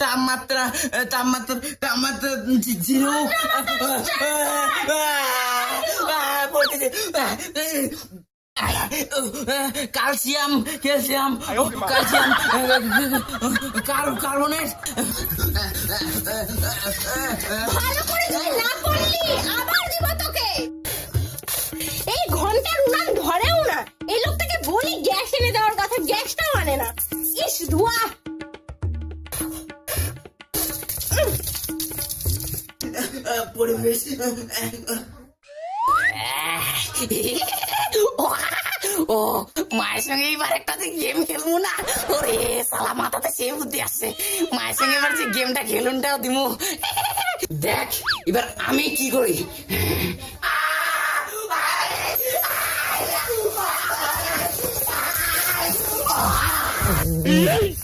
তাপমাত্রা তাপমাত্রা তাপমাত্রা জিরো। ক্যালসিয়াম ক্যালসিয়াম ক্যালসিয়াম কার কার্বনেট ভালো করে তুই না এই ঘণ্টার উনান ধরেও না। এই লোকটাকে বলি গ্যাস এনে দেওয়ার কথা, গ্যাসটাও আনে না। ইস, ধোয়া। পরিবেশ ও, মায়ের সঙ্গে এবার একটা যে গেম খেলব না? ওরে, সালা মাথাতে সে বুদ্ধি আসছে। মায়ের সঙ্গে এবার যে গেমটা খেলুনটাও দিমু। দেখ, এবার আমি কি করি? Yeah.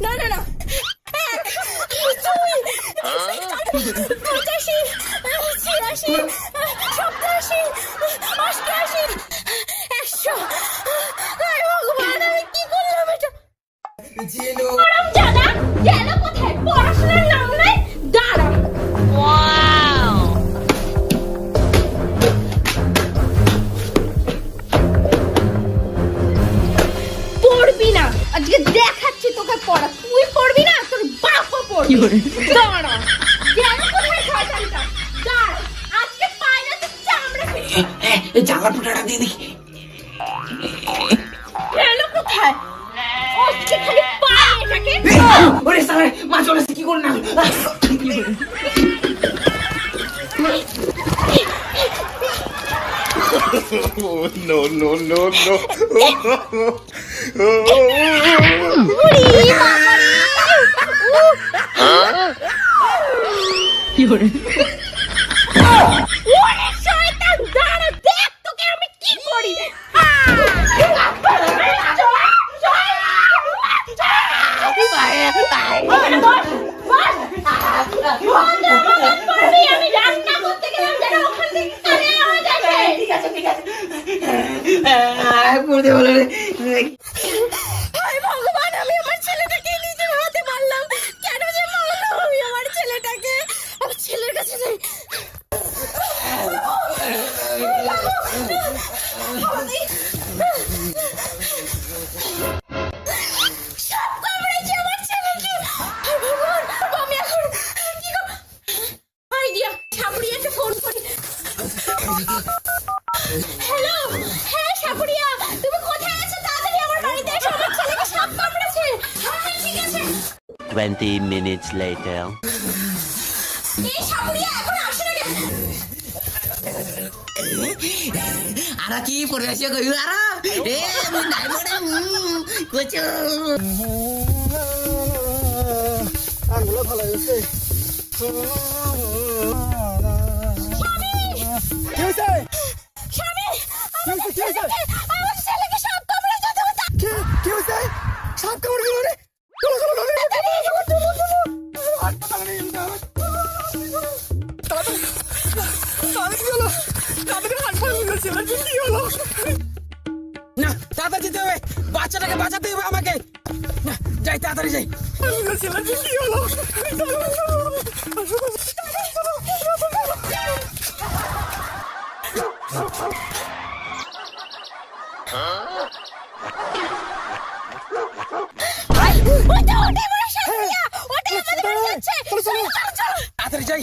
না না না। হ্যাঁ, তুই তুই হ্যাঁ এই জ্বালা পোটাটা দিয়ে দেখি। গেল কি করে? মধ্যে বলে 20 minutes later. আরা কি পরিবেশ কইউ আরা? এ মুই নাই মনে কচু আঙ্গুলো ভালো হইছে যাই তাড়াতাড়ি যাই। তাড়াতাড়ি যাই।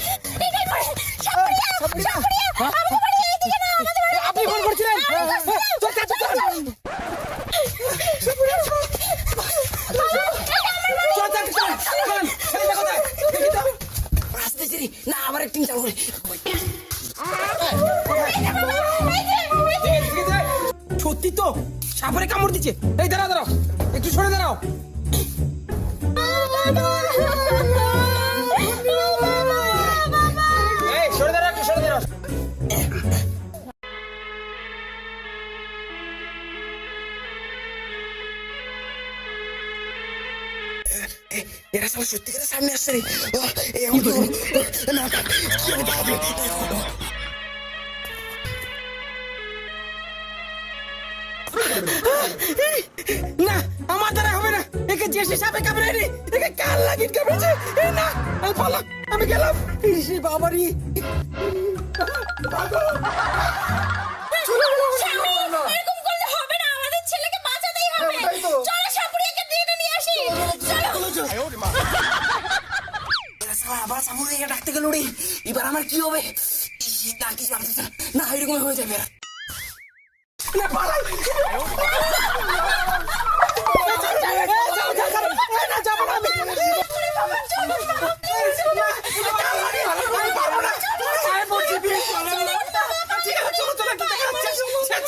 সাপরে কামড় দিচ্ছে। এই দাঁড়াও দাঁড়াও একটু সরে দাঁড়াও। এই সরে দাঁড়াও একটু সত্যিকারের সামনে আসছে না, না, আমার দ্বারা হবে না। একে যে সাপে কামড়ে রে একে কাল লাগিয়ে কামড়েছে? এই না এই পালা আমি গেলাম। ইস বাবারি। এরকম করলে হবে না আমাদের ছেলেকে বাঁচাতেই হবে। চলো সাপুরিয়াকে দিয়ে নিয়ে আসি। চলো এরা শালা আবার সামুদ্রিকে ডাকতে গেল রে। এবার আমার কি হবে? না কিছু না। না এরকম হয়ে যাবে।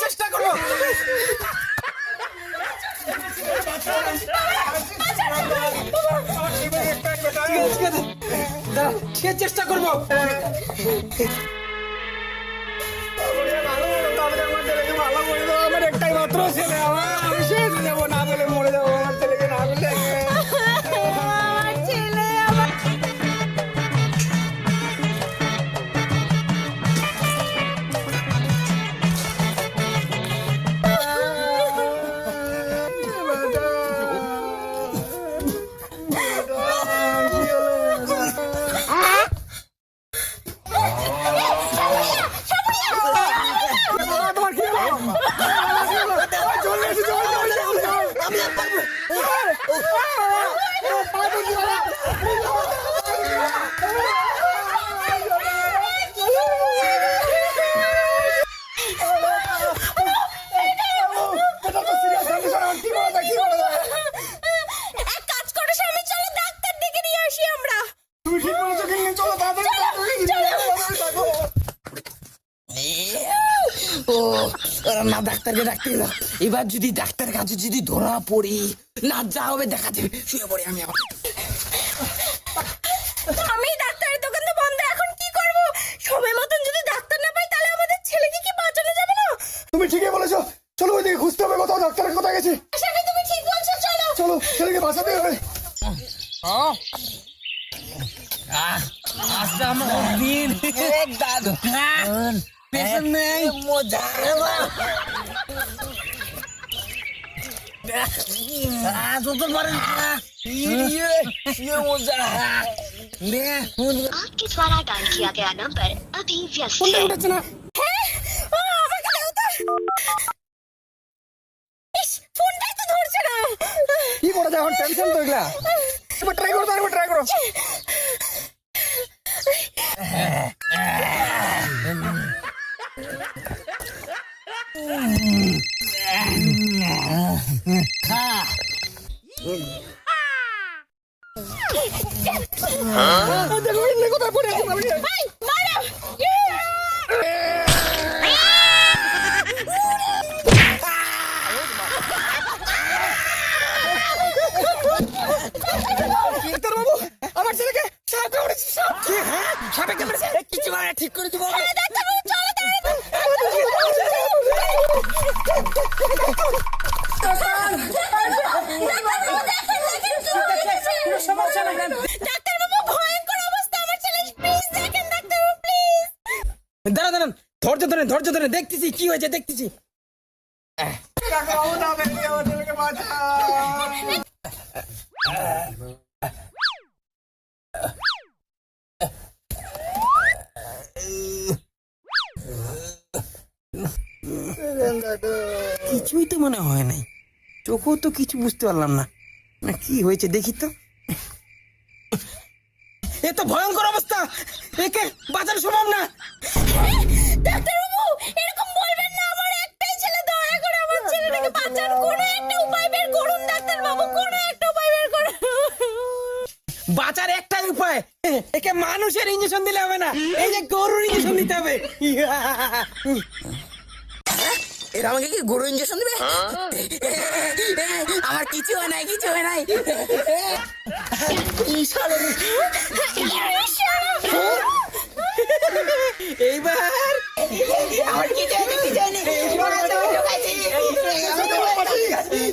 চেষ্টা করব সে চেষ্টা করব আমার একটাই মাত্র না ডাক্তারকে ডাকতে না এবার যদি ডাক্তার কাছে যদি ধরা পড়ি না যা হবে দেখা যাবে। শুয়ে পড়ি আমি আবার। আমি ডাক্তার দোকান তো বন্ধ এখন কি করব? সময় মতন যদি ডাক্তার না পাই তাহলে আমাদের ছেলেকে কি বাঁচানো যাবে না? তুমি ঠিকই বলেছ। চলো ওইদিকে খুঁজতে হবে কোথাও ডাক্তারের কোথায় গেছে? সেটা তুমি ঠিক বলছো চলো। চলো ছেলেকে বাঁচাতে হবে। হ্যাঁ। আহ আজ আমার দিন এক नंबर अभी व्यस्त है হ্যাঁ ও আমাকে দাও তো ইস ফোনটাই তো ধরছে না কি করা যায় এখন টেনশন তো এগুলা এবার ট্রাই করো তারপর ট্রাই করো আমার ছেলেকে সাপ কামড়েছে সাপ হ্যাঁ? সাপে কামড়েছে কিছু মানে ঠিক করে দিব হয়েছে, দেখতেছি। কিছুই তো মনে হয় নাই। চোখেও তো কিছু বুঝতে পারলাম না। কি হয়েছে দেখি তো। এ তো ভয়ঙ্কর অবস্থা। একে বাঁচানো সম্ভব না ডাক্তারবাবু এরকম বলবেন না আমার একটাই ছেলে দয়া করে আমার কোনো একটা উপায় বের করুন ডাক্তারবাবু কোনো একটা উপায় বের করুন। বাঁচার একটাই উপায়? একে মানুষের ইঞ্জেকশন দিলে হবে না। এই যে গরুর ইঞ্জেকশন দিতে হবে। এরা আমাকে কি গরু ইঞ্জেকশন দেবে? আমার কিছু হয় নাই কিছু হয় নাই। এইবার আমার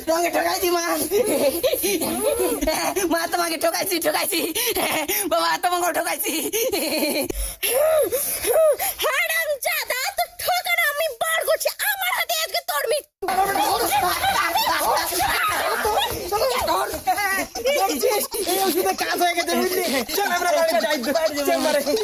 তোমাকে ঠকাইছি মা মা তোমাকে ঠকাইছি। ঠকাইছি বাবা তোমাকে ঠকাইছি হারাম জাদা তো ঠকানো আমি বার করছি আমার হাতে আজকে তোর কাজ হয়ে গেছে চল আমরা বাড়ি যাই চেম্বারে আশিস